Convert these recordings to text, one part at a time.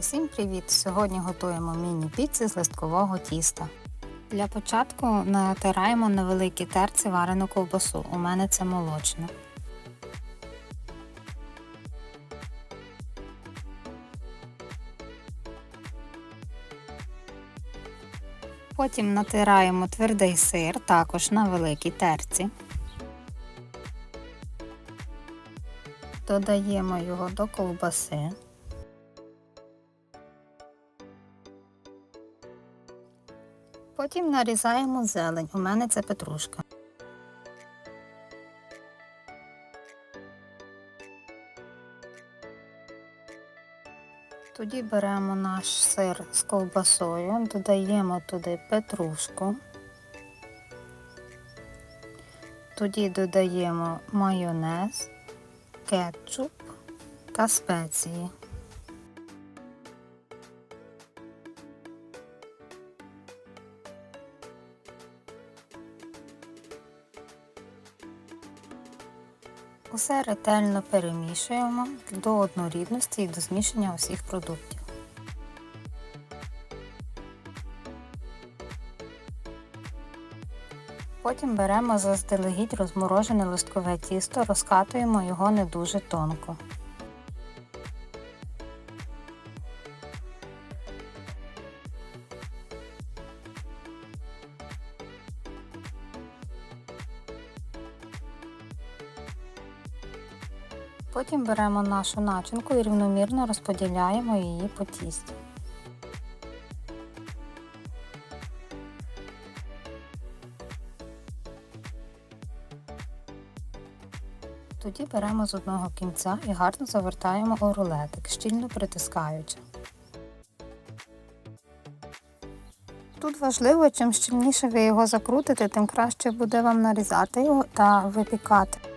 Усім привіт! Сьогодні готуємо міні-піци з листкового тіста. Для початку натираємо на великій терці варену ковбасу. У мене це молочна. Потім натираємо твердий сир також на великій терці. Додаємо його до ковбаси. Потім нарізаємо зелень. У мене це петрушка. Тоді беремо наш сир з ковбасою, додаємо туди петрушку. Тоді додаємо майонез, кетчуп та спеції. Усе ретельно перемішуємо до однорідності і до змішання усіх продуктів. Потім беремо заздалегідь розморожене листкове тісто, розкатуємо його не дуже тонко. Потім беремо нашу начинку і рівномірно розподіляємо її по тісті. Тоді беремо з одного кінця і гарно завертаємо у рулетик, щільно притискаючи. Тут важливо, чим щільніше ви його закрутите, тим краще буде вам нарізати його та випікати.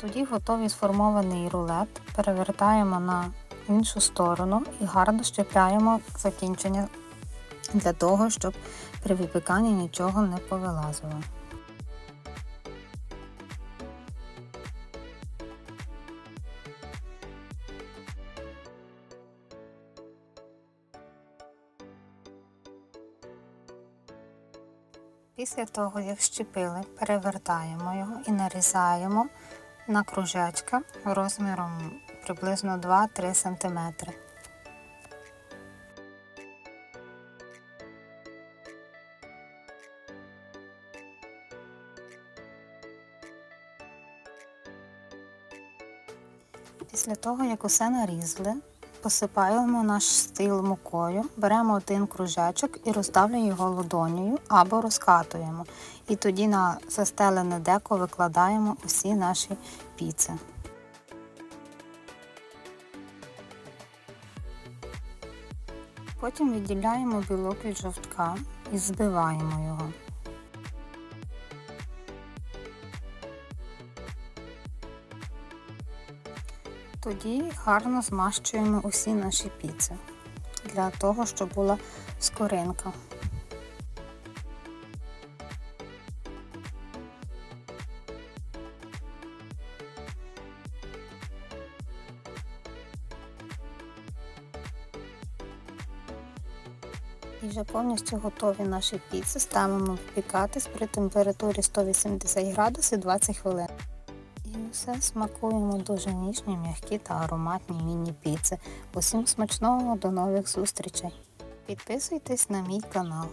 Тоді готовий сформований рулет перевертаємо на іншу сторону і гарно щепляємо закінчення для того, щоб при випіканні нічого не повилазило. Після того, як щепили, перевертаємо його і нарізаємо на кружечка розміром приблизно 2-3 см. Після того, як усе нарізали, посипаємо наш стіл мукою, беремо один кружечок і роздавлюємо його ладонею або розкатуємо. І тоді на застелене деко викладаємо усі наші піци. Потім відділяємо білок від жовтка і збиваємо його. Тоді гарно змащуємо усі наші піци для того, щоб була скоринка. І вже повністю готові наші піци ставимо випікатись при температурі 180 градусів 20 хвилин. Все смакуємо дуже ніжні, м'які та ароматні міні-піци. Усім смачного, до нових зустрічей! Підписуйтесь на мій канал.